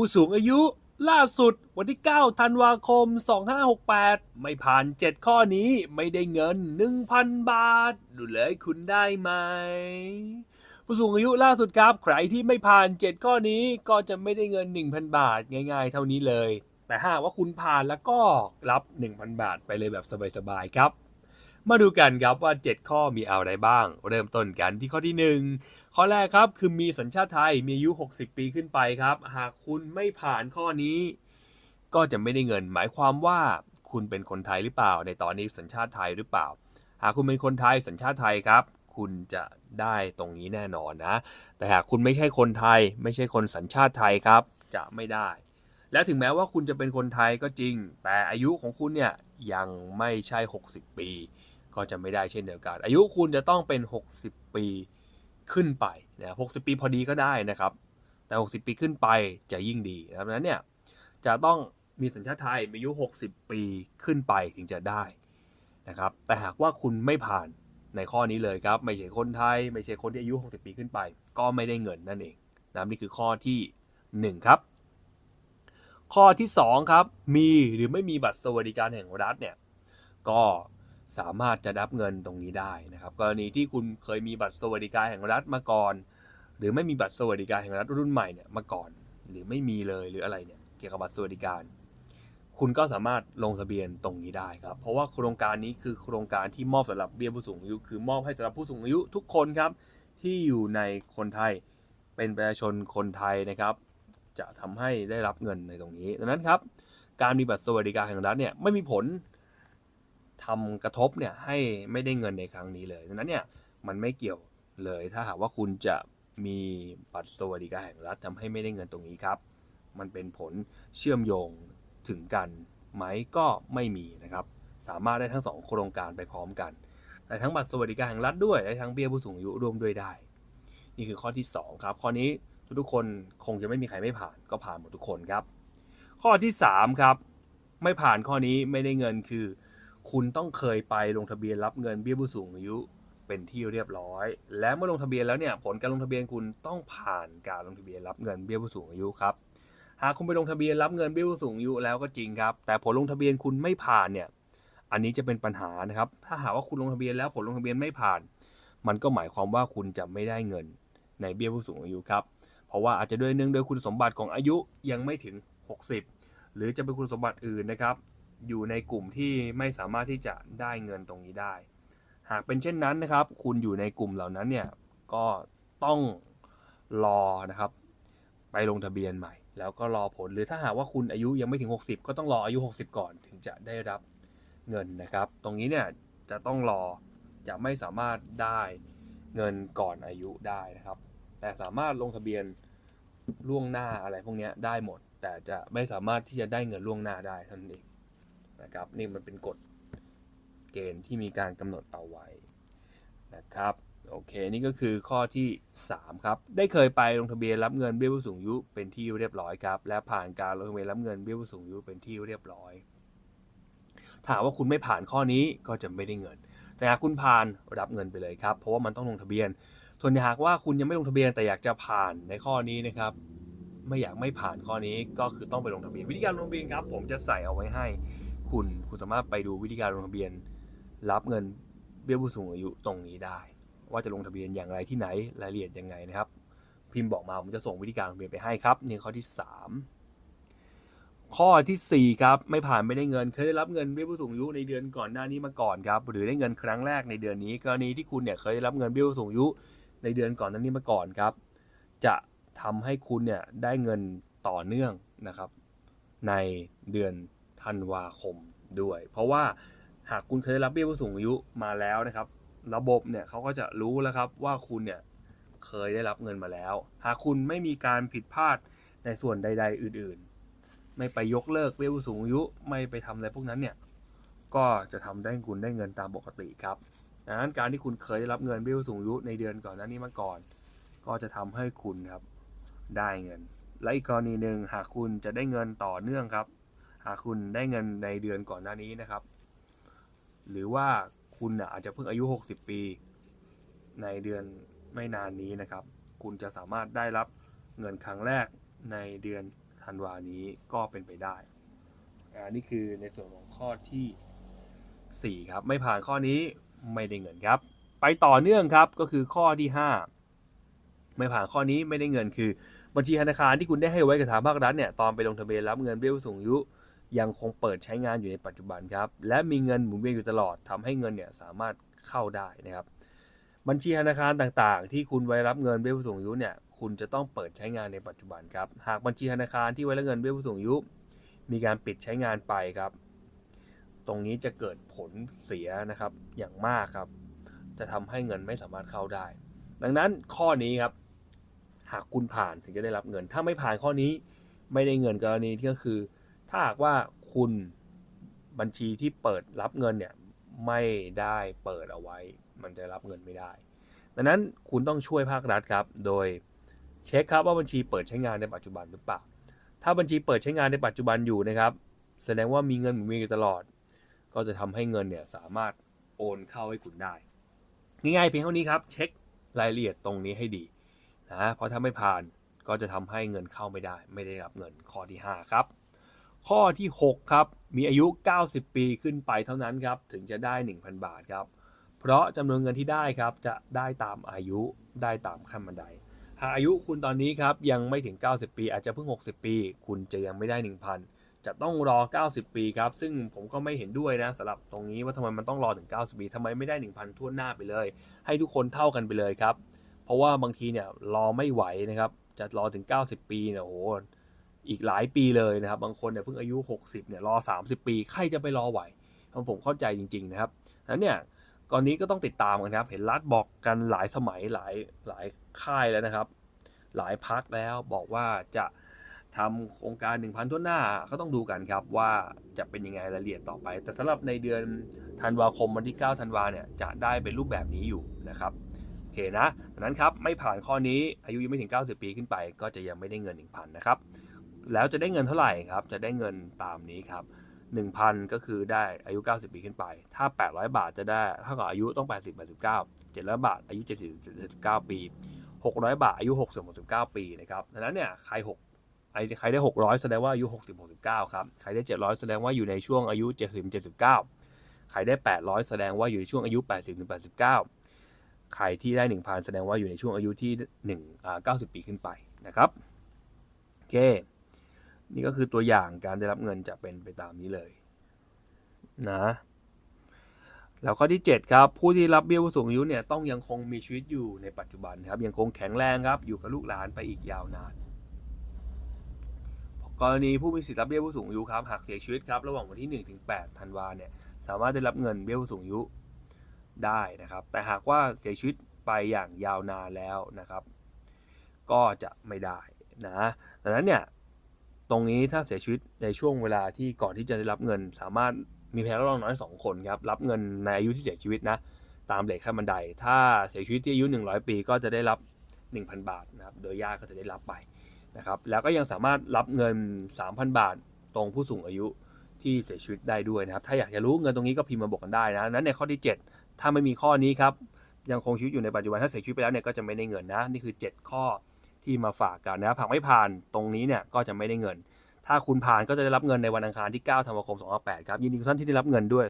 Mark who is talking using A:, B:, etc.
A: ผู้สูงอายุ ล่าสุดวันที่ 9 ธันวาคม 2568 ไม่ผ่าน 7 ข้อนี้ไม่ได้เงิน 1,000 บาท ดูเลยคุณได้ไหม ผู้สูงอายุล่าสุดครับ ใครที่ไม่ผ่าน 7 ข้อนี้ก็จะไม่ได้เงิน 1,000 บาท ง่ายๆ เท่านี้เลย แต่หากว่าคุณผ่านแล้วก็รับ 1,000 บาทไปเลยแบบสบายๆครับ มาดูกันครับว่า 7 ข้อมีอะไรบ้าง เริ่มต้นกันที่ข้อที่ 1 ข้อแรกครับคือมีสัญชาติไทยมีอายุ 60 ปีขึ้นไปครับ หากคุณไม่ผ่านข้อนี้ ก็จะไม่ได้เงิน หมายความว่าคุณเป็นคนไทยหรือเปล่า ในตอนนี้สัญชาติไทยหรือเปล่า หากคุณเป็นคนไทยสัญชาติไทยครับ คุณจะได้ตรงนี้แน่นอนนะ แต่หากคุณไม่ใช่คนไทย ไม่ใช่คนสัญชาติไทยครับ จะไม่ได้ และถึงแม้ว่าคุณจะเป็นคนไทยก็จริง แต่อายุของคุณเนี่ยยังไม่ใช่ 60 ปี ก็จะไม่ได้เช่นเดียวกัน อายุคุณจะต้องเป็น 60 ปีขึ้นไปนะ60 ปีพอดีก็ได้นะครับ แต่ 60 ปีขึ้นไปจะยิ่งดีนะครับดังนั้นเนี่ยจะต้องมีสัญชาติไทยมีอายุ 60 ปีขึ้นไปถึงจะได้นะครับ แต่หากว่าคุณไม่ผ่านในข้อนี้เลยครับ ไม่ใช่คนไทย ไม่ใช่คนที่อายุ 60 ปีขึ้นไป ก็ไม่ได้เงินนั่นเองนะนี่คือข้อที่ 1 ครับ ข้อที่ 2 ครับ มีหรือไม่มีบัตรสวัสดิการแห่งรัฐเนี่ย ก็ สามารถจะรับเงินตรงนี้ได้นะครับ กรณีที่คุณเคยมีบัตรสวัสดิการแห่งรัฐมาก่อน หรือไม่มีบัตรสวัสดิการแห่งรัฐรุ่นใหม่เนี่ยมาก่อน หรือไม่มีเลยหรืออะไรเนี่ยเกี่ยวกับบัตรสวัสดิการ คุณก็สามารถลงทะเบียนตรงนี้ได้ครับ เพราะว่าโครงการนี้คือโครงการที่มอบสำหรับเบี้ยผู้สูงอายุ คือมอบให้สำหรับผู้สูงอายุทุกคนครับที่อยู่ในคนไทยเป็นประชาชนคนไทยนะครับ จะทำให้ได้รับเงินในตรงนี้ ดังนั้นครับ การมีบัตรสวัสดิการแห่งรัฐเนี่ยไม่มีผล ทำกระทบเนี่ยให้ไม่ได้เงินในครั้งนี้เลยดังนั้นเนี่ยมันไม่เกี่ยวเลยถ้าหากว่าคุณจะมีบัตรสวัสดิการแห่งรัฐทำให้ไม่ได้เงินตรงนี้ครับ มันเป็นผลเชื่อมโยงถึงกันไหมก็ไม่มีนะครับ สามารถได้ทั้งสองโครงการไปพร้อมกันได้ทั้งบัตรสวัสดิการแห่งรัฐด้วยได้ทั้งเบี้ยผู้สูงอายุร่วมด้วยได้ นี่คือข้อที่สองครับ ข้อนี้ทุกๆคนคงจะไม่มีใครไม่ผ่านก็ผ่านหมดทุกคนครับ ข้อที่ 3 ครับ ไม่ผ่านข้อนี้ไม่ได้เงินคือ คุณต้องเคยไปลงทะเบียนรับเงินเบี้ยผู้สูงอายุเป็นที่เรียบร้อย และเมื่อลงทะเบียนแล้วเนี่ยผลการลงทะเบียนคุณต้องผ่านการลงทะเบียนรับเงินเบี้ยผู้สูงอายุครับหากคุณไปลงทะเบียนรับเงินเบี้ยผู้สูงอายุแล้วก็จริงครับ แต่ผลลงทะเบียนคุณไม่ผ่านเนี่ยอันนี้จะเป็นปัญหานะครับ ถ้าหากว่าคุณลงทะเบียนแล้วผลลงทะเบียนไม่ผ่าน มันก็หมายความว่าคุณจะไม่ได้เงินในเบี้ยผู้สูงอายุครับเพราะว่าอาจจะด้วยเนื่องด้วยคุณสมบัติของอายุยังไม่ถึง 60 หรือจะเป็นคุณสมบัติอื่นนะครับ อยู่ในกลุ่มที่ไม่สามารถที่จะได้เงินตรงนี้ได้ หากเป็นเช่นนั้นนะครับ คุณอยู่ในกลุ่มเหล่านั้นเนี่ยก็ต้องรอนะครับ ไปลงทะเบียนใหม่ แล้วก็รอผลหรือถ้าหากว่าคุณอายุยังไม่ถึง 60 ก็ต้องรออายุ 60 ก่อนถึงจะได้รับเงินนะครับ ตรงนี้เนี่ยจะต้องรอจะไม่สามารถได้เงินก่อนอายุได้นะครับ แต่สามารถลงทะเบียนล่วงหน้าอะไรพวกนี้ได้หมด แต่จะไม่สามารถที่จะได้เงินล่วงหน้าได้เท่านั้นเอง นะครับ นี่มันเป็นกฎเกณฑ์ที่มีการกำหนดเอาไว้นะครับโอเค นี่ก็คือข้อที่ 3 ครับ ได้เคยไปลงทะเบียนรับเงินเบี้ยผู้สูงอายุเป็นที่เรียบร้อยครับ และผ่านการลงทะเบียนรับเงินเบี้ยผู้สูงอายุเป็นที่เรียบร้อย ถาหากว่าคุณไม่ผ่านข้อนี้ก็จะไม่ได้เงิน แต่หากคุณผ่านรับเงินไปเลยครับ เพราะว่ามันต้องลงทะเบียน ส่วนหากว่าคุณยังไม่ลงทะเบียนแต่อยากจะผ่านในข้อนี้นะครับ ไม่อยากไม่ผ่านข้อนี้ก็คือต้องไปลงทะเบียน วิธีการลงทะเบียนครับ ผมจะใส่เอาไว้ให้ คุณ คุณสามารถไปดูวิธีการลงทะเบียน รับเงินเบี้ยผู้สูงอายุตรงนี้ได้ ว่าจะลงทะเบียนอย่างไรที่ไหนรายละเอียดยังไงนะครับ พิมพ์บอกมาผมจะส่งวิธีการลงทะเบียนไปให้ครับนี่ข้อที่ 3 ข้อทีสี่ 4 ครับ ไม่ผ่านไม่ได้เงิน เคยได้รับเงินเบี้ยผู้สูงอายุในเดือนก่อนหน้านี้มาก่อนครับ หรือได้เงินครั้งแรกในเดือนนี้ กรณีที่คุณเนี่ยเคยได้รับเงินเบี้ยผู้สูงอายุในเดือนก่อนหน้านี้มาก่อนครับ จะทำให้คุณเนี่ยได้เงินต่อเนื่องนะครับ ในเดือน ธันวาคมด้วย เพราะว่าหากคุณเคยได้รับเบี้ยผู้สูงอายุมาแล้วนะครับ ระบบเนี่ยเขาก็จะรู้แล้วครับว่าคุณเนี่ยเคยได้รับเงินมาแล้ว หากคุณไม่มีการผิดพลาดในส่วนใด ๆ อื่น ๆ ไม่ไปยกเลิกเบี้ยผู้สูงอายุไม่ไปทำอะไรพวกนั้นเนี่ยก็จะทำได้คุณได้เงินตามปกติครับดังนั้นการที่คุณเคยได้รับเงินเบี้ยผู้สูงอายุในเดือนก่อนหน้านี้มาก่อน ก็จะทำให้คุณครับได้เงิน และอีกกรณีหนึ่งหากคุณจะได้เงินต่อเนื่องครับ หากคุณได้เงินในเดือนก่อนหน้านี้นะครับ หรือว่าคุณอาจจะเพิ่งอายุ 60 ปี ในเดือนไม่นานนี้นะครับ คุณจะสามารถได้รับเงินครั้งแรกในเดือนธันวานี้ก็เป็นไปได้อ่านี่คือในส่วนของข้อที่ 4 ครับ ไม่ผ่านข้อนี้ไม่ได้เงินครับ ไปต่อเนื่องครับก็คือข้อที่ 5 ไม่ผ่านข้อนี้ไม่ได้เงินคือ บัญชีธนาคารที่คุณได้ให้ไว้กับทางภาครัฐเนี่ยตอนไปลงทะเบียนรับเงินเบี้ยผู้สูงอายุ ยังคงเปิดใช้งานอยู่ในปัจจุบันครับ และมีเงินหมุนเวียนอยู่ตลอดทำให้เงินเนี่ยสามารถเข้าได้นะครับ บัญชีธนาคารต่างๆ ที่คุณไว้รับเงินเบี้ยผู้สูงอายุเนี่ยคุณจะต้องเปิดใช้งานในปัจจุบันครับ หากบัญชีธนาคารที่ไว้รับเงินเบี้ยผู้สูงอายุ มีการปิดใช้งานไปครับ ตรงนี้จะเกิดผลเสียนะครับอย่างมากครับ จะทำให้เงินไม่สามารถเข้าได้ ดังนั้นข้อนี้ครับ หากคุณผ่านถึงจะได้รับเงิน ถ้าไม่ผ่านข้อนี้ ไม่ได้เงินกรณีที่ก็คือ ถ้าหากว่าคุณบัญชีที่เปิดรับเงินเนี่ยไม่ได้เปิดเอาไว้ มันจะรับเงินไม่ได้ ดังนั้นคุณต้องช่วยภาครัฐครับ โดยเช็คครับว่าบัญชีเปิดใช้งานในปัจจุบันหรือเปล่า ถ้าบัญชีเปิดใช้งานในปัจจุบันอยู่นะครับ แสดงว่ามีเงินหมุนเวียนอยู่ตลอด ก็จะทำให้เงินเนี่ยสามารถโอนเข้าให้คุณได้ ง่ายๆเพียงเท่านี้ครับ เช็ครายละเอียดตรงนี้ให้ดีนะ เพราะถ้าไม่ผ่านก็จะทำให้เงินเข้าไม่ได้ ไม่ได้รับเงินข้อที่ 5 ครับ ข้อที่ 6 ครับ มีอายุ 90 ปีขึ้นไปเท่านั้นครับ ถึงจะได้ 1,000 บาทครับ เพราะจำนวนเงินที่ได้ครับ จะได้ตามอายุได้ตามขั้นบันได หากอายุคุณตอนนี้ครับ ยังไม่ถึง 90 ปี อาจจะเพิ่ง 60 ปี คุณจะยังไม่ได้ 1,000 จะต้องรอ 90 ปีครับ ซึ่งผมก็ไม่เห็นด้วยนะสำหรับตรงนี้ว่าทำไมมันต้องรอถึง 90 ปีทำไมไม่ได้ 1,000ทั่วหน้าไปเลย ให้ทุกคนเท่ากันไปเลยครับ เพราะว่าบางทีเนี่ยรอไม่ไหวนะครับ จะรอถึง 90 ปีเนี่ยโอ้โห อีกหลายปีเลยนะครับ บางคนเนี่ยเพิ่งอายุ 60เนี่ยรอ 30 ปี ใครจะไปรอไหวผมเข้าใจจริง ๆ นะครับนั้นเนี่ยกรณีก็ต้องติดตามกันครับ เห็นรัฐบอกกันหลายสมัยหลายหลายค่ายแล้วนะครับ หลายพักแล้วบอกว่าจะทำโครงการ 1,000ทั่วหน้าก็ต้องดูกันครับว่าจะเป็นยังไงรายละเอียดต่อไป แต่สำหรับในเดือนธันวาคมวันที่9ธันวาเนี่ยจะได้เป็นรูปแบบนี้อยู่นะครับโอเคนะดังนั้นครับไม่ผ่านข้อนี้อายุยังไม่ถึง 90 ปีขึ้นไป ก็จะยังไม่ได้เงิน 1,000 นะครับ แล้วจะได้เงินเท่าไหร่ครับ จะได้เงินตามนี้ครับ 1,000 ก็คือได้อายุ 90 ปีขึ้นไป ถ้า 800 บาทจะได้เท่ากับอายุต้อง 80 89 700 บาท อายุ 70 79 ปี 600 บาท อายุ 60 69 ปีนะครับดังนั้นเนี่ยใคร 6 ใครใครได้ 600 แสดงว่าอายุ 60 69 ครับ ใครได้ 700 แสดงว่าอยู่ในช่วงอายุ 70 79 ใครได้ 800 แสดงว่าอยู่ในช่วงอายุ 80 89 ใครที่ได้ 1,000 แสดงว่าอยู่ในช่วงอายุที่1อ่า90 ปีขึ้นไปนะครับโอเค นี่ก็คือตัวอย่างการได้รับเงินจะเป็นไปตามนี้เลยนะแล้วข้อที่ 7 ครับ ผู้ที่รับเบี้ยผู้สูงอายุเนี่ยต้องยังคงมีชีวิตอยู่ในปัจจุบันครับยังคงแข็งแรงครับอยู่กับลูกหลานไปอีกยาวนานกรณีผู้มีสิทธิ์รับเบี้ยผู้สูงอายุครับหากเสียชีวิตครับระหว่างวันที่1ถึง8ธันวาเนี่ยสามารถได้รับเงินเบี้ยผู้สูงอายุได้นะครับ แต่หากว่าเสียชีวิตไปอย่างยาวนานแล้วนะครับ ก็จะไม่ได้นะดังนั้นเนี่ย ตรงนี้ถ้าเสียชีวิตในช่วงเวลาที่ก่อนที่จะได้รับเงิน สามารถมีแพ้รับรองน้อย 2 คนครับรับเงินในอายุที่เสียชีวิตนะตามเลขขั้นบันได ถ้าเสียชีวิตที่อายุ 100 ปี ก็จะได้รับ 1,000 บาทนะครับโดยญาติก็จะได้รับไปนะครับแล้วก็ยังสามารถรับเงิน 3,000 บาทตรงผู้สูงอายุที่เสียชีวิตได้ด้วยนะครับ ถ้าอยากจะรู้เงินตรงนี้ก็พิมพ์มาบอกกันได้นะนั้นในข้อที่ 7 ถ้าไม่มีข้อนี้ครับยังคงชีวิตอยู่ในปัจจุบันถ้าเสียชีวิตไปแล้วเนี่ยก็จะไม่ได้เงินนะนี่คือ 7 ข้อ ที่มาฝากกันนะครับหากไม่ผ่านตรงนี้เนี่ยก็จะไม่ได้เงิน ถ้าคุณผ่านก็จะได้รับเงินในวันอังคารที่ 9 ธันวาคม 2008 ครับ ยินดีทุกท่านที่ได้รับเงินด้วย